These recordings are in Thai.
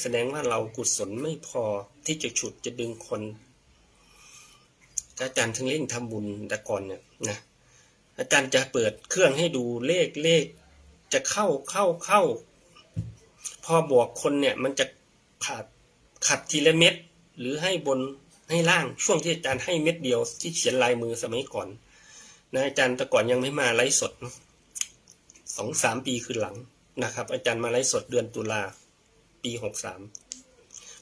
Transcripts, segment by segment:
แสดงว่าเรากุศลไม่พอที่จะฉุดจะดึงคนอาจารย์ถึงเร่งทำบุญแต่ก่อนเนี่ยนะอาจารย์จะเปิดเครื่องให้ดูเลขเลข จะเข้าเข้าเข้า พอบวกคนเนี่ยมันจะขาดขัดทีละเม็ดหรือให้บนให้ล่างช่วงที่อาจารย์ให้เม็ดเดียวที่เขียนลายมือสมัยก่อนนะอาจารย์แต่ก่อนยังไม่มาไลฟ์สดสองสามปีคือหลังนะครับ อาจารย์มาไลฟ์สดเดือนตุลา ปีหกสาม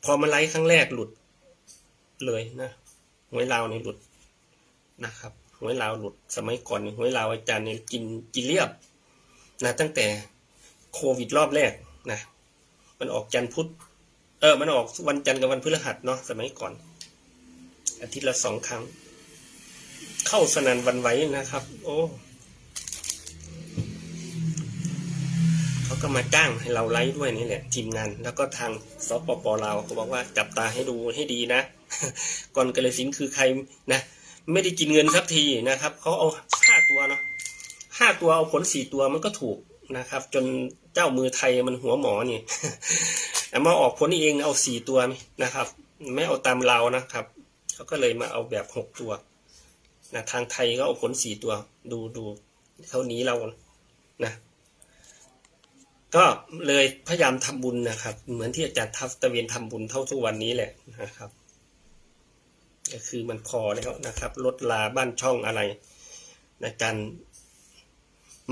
พอมาไลฟ์ครั้งแรกหลุดเลยนะหวยลาวนี่หลุดนะครับหวยลาวหลุดสมัยก่อนหวยลาวอาจารย์เนี่ยกินกินเรียบนะตั้งแต่โควิดรอบแรกนะมันออกจันทร์พุธเออ มันออกวันจันทร์กับวันพฤหัสเนาะสมัยก่อน อาทิตย์ละสองครั้ง เข้าสนันวันไหวนะครับ โอ้ เขาก็มาจ้างให้เราไลฟ์ด้วยนี่แหละทีมงาน แล้วก็ทางสปปลาวเขาบอกว่าจับตาให้ดูให้ดีนะ ก่อนกระสินคือใครนะ ไม่ได้กินเงินสักทีนะครับเขาเอาห้าตัวเนาะห้าตัวเอาผลสี่ตัวมันก็ถูกนะครับ จนเจ้ามือไทยมันหัวหมอนี่แต่มาออกผลเองเอาสี่ตัวนะครับ ไม่เอาตามเรานะครับเขาก็เลยมาเอาแบบหกตัวนะทางไทยก็เอาผลสี่ตัว ดูดูเขาหนีเรานะ ก็เลยพยายามทำบุญนะครับ เหมือนที่อาจารย์ทัพตะเวนทำบุญเท่าทุกวันนี้แหละนะครับ ก็คือมันพอแล้วนะครับลดลาบ้านช่องอะไรอาจารย์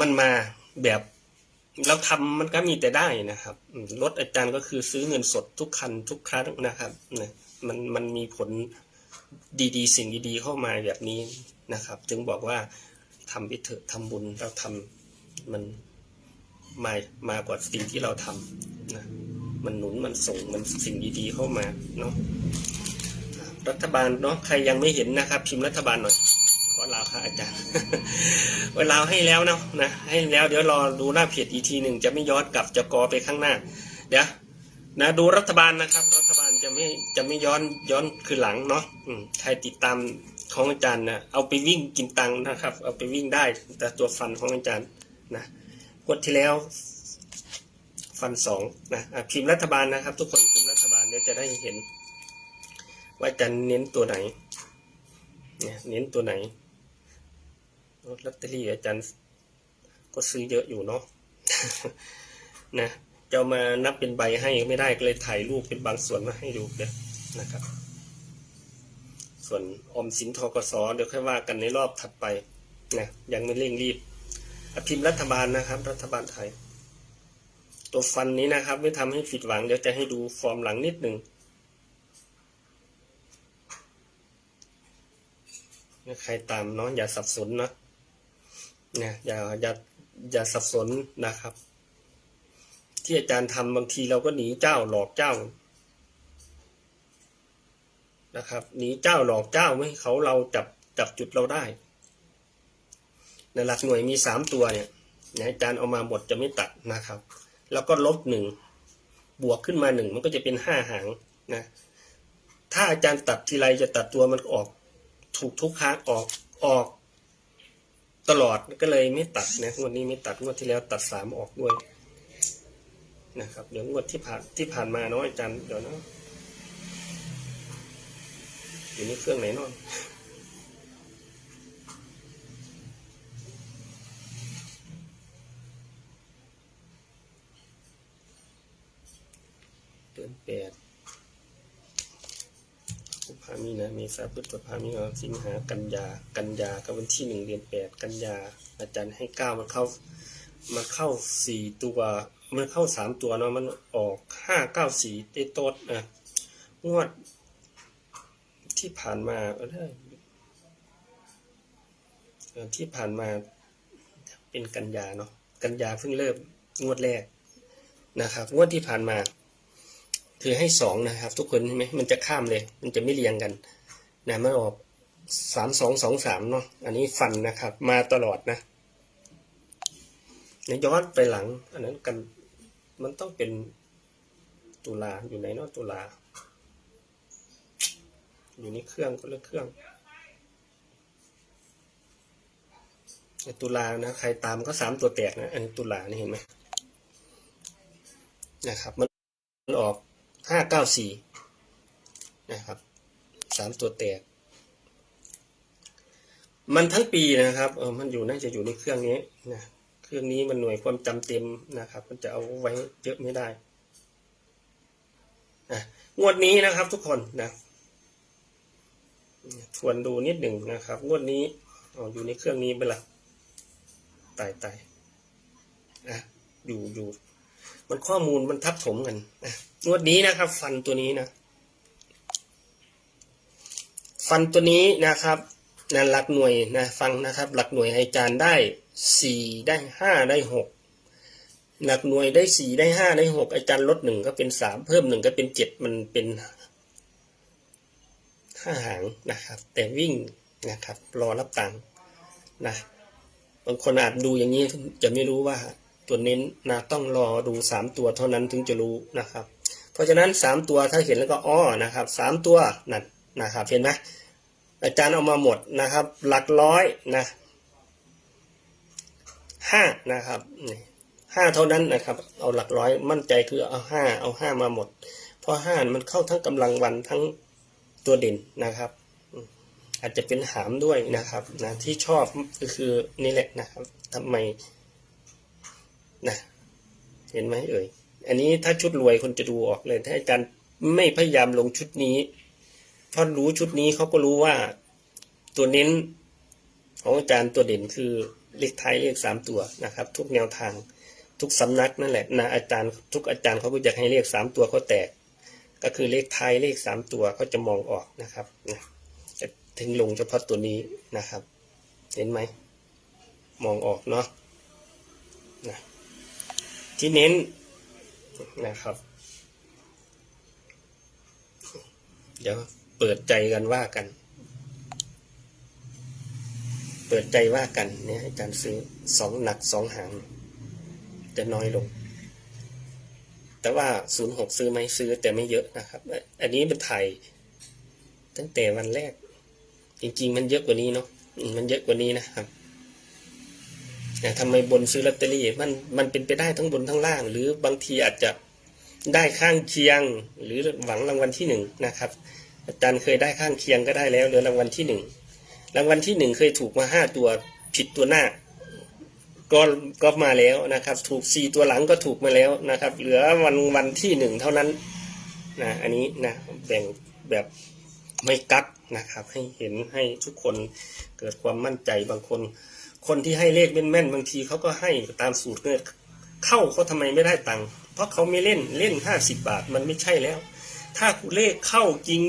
มันมาแบบเราทำมันก็มีแต่ได้นะครับอืมรถอาจารย์ก็คือซื้อเงินสดทุกคันทุกครั้งนะครับนะมันมันมีผลดีๆ สิ่งดีๆเข้ามาแบบนี้นะครับ จึงบอกว่าทำไปเถอะทำบุญเราทำมัน มามากว่าสิ่งที่เราทำนะมันหนุนมันส่งมันสิ่งดีๆเข้ามาเนาะรัฐบาลเนาะใครยังไม่เห็นนะครับ พิมพ์รัฐบาลหน่อยขอลาค่ะอาจารย์เวลาให้แล้วเนาะนะให้แล้วเดี๋ยวรอดูหน้าเพจอีทีหนึ่งจะไม่ย้อนกลับจะกอไปข้างหน้า เดี๋ยวนะดูรัฐบาลนะครับ รัฐบาลจะไม่จะไม่ย้อนย้อนคือหลังเนาะใครติดตามของอาจารย์นะเอาไปวิ่งกินตังนะครับ เอาไปวิ่งได้แต่ตัวฟันของอาจารย์นะ งวดที่แล้ว ฟันสองนะอะพิมพ์รัฐบาลนะครับ ทุกคนพิมพ์รัฐบาลเดี๋ยวจะได้เห็น ว่าอาจารย์เน้นตัวไหนเนี่ยเน้นตัวไหนลอตเตอรี่อาจารย์ก็ซื้อเยอะอยู่เนาะนะจะมานับเป็นใบให้ไม่ได้ก็เลยถ่ายรูปเป็นบางส่วนมาให้ดูเดี๋ยวนะครับ ส่วนอมสินทกสเดี๋ยวค่อยว่ากันในรอบถัดไปนะยังไม่เร่งรีบ พิมพ์รัฐบาลนะครับ รัฐบาลไทย ตัวฟันนี้นะครับ ไม่ทำให้ผิดหวัง เดี๋ยวจะให้ดูฟอร์มหลังนิดหนึ่งใครตามเนาะอย่าสับสนนะเนี่ยอย่าอย่าอย่าสับสนนะครับ ที่อาจารย์ทำบางทีเราก็หนีเจ้าหลอกเจ้านะครับหนีเจ้าหลอกเจ้าไม่ให้เขาเราจับจับจุดเราได้ ในหลักหน่วยมีสามตัวเนี่ยอาจารย์เอามาหมดจะไม่ตัดนะครับ แล้วก็ลบหนึ่งบวกขึ้นมาหนึ่งมันก็จะเป็นห้าหางนะถ้าอาจารย์ตัดทีไรจะตัดตัวมันออกถูกทุกครั้งออกออก ตลอดก็เลยไม่ตัดนะงวดนี้ไม่ตัดงวดที่แล้วตัดสามออกด้วยนะครับเดี๋ยวงวดที่ผ่านที่ผ่านมาเนาะอาจารย์เดี๋ยวนะอยู่ในเครื่องไหนเนอน ดือนแปดพฤษภามีนะเมษาพฤษภามีนาสิงหากันยา กันยากับวันที่หนึ่งเดือนแปดกันยา อาจารย์ให้เก้ามันเข้ามาเข้าสี่ตัวมันเข้าสามตัวเนาะมันออกห้าเก้าสี่เตโต้อะงวด ที่ผ่านมาออได้เออที่ผ่านมาเป็นกันยาเนาะกันยาเพิ่งเริ่มงวดแรกนะครับ งวดที่ผ่านมา คือให้สองนะครับ ทุกคนใช่ไหมมันจะข้ามเลย มันจะไม่เรียงกันนะมันออกสามสองสองสามเนาะอันนี้ฟันนะครับ มาตลอดนะเนี่ยย้อนไปหลัง อันนั้นกันมันต้องเป็นตุลาอยู่ไหนเนาะตุลา อยู่ในเครื่องก็เลือกเครื่องตุลานะใครตามก็สามตัวแตกนะอันนี้ตุลานี่เห็นไหมนะครับ มันออก ห้าเก้าสี่นะครับสามตัวแตก มันทั้งปีนะครับเออมันอยู่น่าจะอยู่ในเครื่องนี้นะเครื่องนี้มันหน่วยความจำเต็มนะครับ มันจะเอาไว้เยอะไม่ได้นะงวดนี้นะครับทุกคนนะทวนดูนิดหนึ่งนะครับ งวดนี้อออยู่ในเครื่องนี้ไปละตายตายอะอยู่อยู่มันข้อมูลมันทับถมกันนะ งวดนี้นะครับ ฟันตัวนี้นะ ฟันตัวนี้นะครับนะหลักหน่วยนะฟังนะครับ หลักหน่วยให้อาจารย์ได้สี่ได้ห้าได้หกหลักหน่วยได้สี่ได้ห้าได้หกอาจารย์ลดหนึ่งก็เป็นสามเพิ่มหนึ่งก็เป็นเจ็ดมันเป็นห้าหางนะครับ แต่วิ่งนะครับ รอรับตังค์นะบางคนอาจดูอย่างนี้จะไม่รู้ว่าตัวเน้นนะต้องรอดูสามตัวเท่านั้นถึงจะรู้นะครับ เพราะฉะนั้นสามตัวถ้าเห็นแล้วก็อ้อนะครับสามตัวนั่นนะครับเห็นไหมอาจารย์เอามาหมดนะครับ หลักร้อยนะห้านะครับห้าเท่านั้นนะครับ เอาหลักร้อยมั่นใจคือเอาห้าเอาห้ามาหมด เพราะห้ามันเข้าทั้งกำลังวันทั้งตัวเด่นนะครับ อาจจะเป็นหามด้วยนะครับนะที่ชอบก็คือนี่แหละนะครับทำไมนะเห็นไหมเอ่ย อันนี้ถ้าชุดรวยคนจะดูออกเลย ถ้าอาจารย์ไม่พยายามลงชุดนี้เพราะรู้ชุดนี้เขาก็รู้ว่า ตัวเน้นของอาจารย์ตัวเด่นคือเลขไทายเลขสามตัวนะครับ ทุกแนวทางทุกสำนักนั่นแหละนะอาจารย์ ทุกอาจารย์เขาก็อยากให้เลขสามตัวเขาแตก ก็คือเลขไทายเลขสามตัวเขาจะมองออกนะครับนะจะถึงลงเฉพาะตัวนี้นะครับ เห็นไหมมองออกเนาะนะที่เน้น นะครับ เดี๋ยวเปิดใจกันว่ากัน เปิดใจว่ากันเนี่ยอาจารย์ซื้อสองหนักสองหาง จะน้อยลง แต่ว่าศูนย์หกซื้อไหมซื้อแต่ไม่เยอะนะครับ อันนี้เป็นไทยตั้งแต่วันแรก จริง ๆ มันเยอะกว่านี้เนาะมันเยอะกว่านี้นะครับนะ ทำไมบนซื้อลอตเตอรี่มันมันเป็นไปได้ทั้งบนทั้งล่าง หรือบางทีอาจจะได้ข้างเคียง หรือหวังรางวัลที่หนึ่งนะครับ อาจารย์เคยได้ข้างเคียงก็ได้แล้วเหลือรางวัลที่หนึ่งรางวัลที่หนึ่งเคยถูกมาห้าตัวผิดตัวหน้าก็ก็มาแล้วนะครับ ถูกสี่ตัวหลังก็ถูกมาแล้วนะครับ เหลือวันวันที่หนึ่งเท่านั้นนะอันนี้นะแบ่งแบบไม่กักนะครับ ให้เห็นให้ทุกคนเกิดความมั่นใจบางคน คนที่ให้เลขแม่นๆบางทีเขาก็ให้ตามสูตรเนี่ยเข้าเขาทำไมไม่ได้ตังค์เพราะเขาไม่เล่นเล่นห้าสิบบาทมันไม่ใช่แล้ว ถ้าเลขเข้าจริง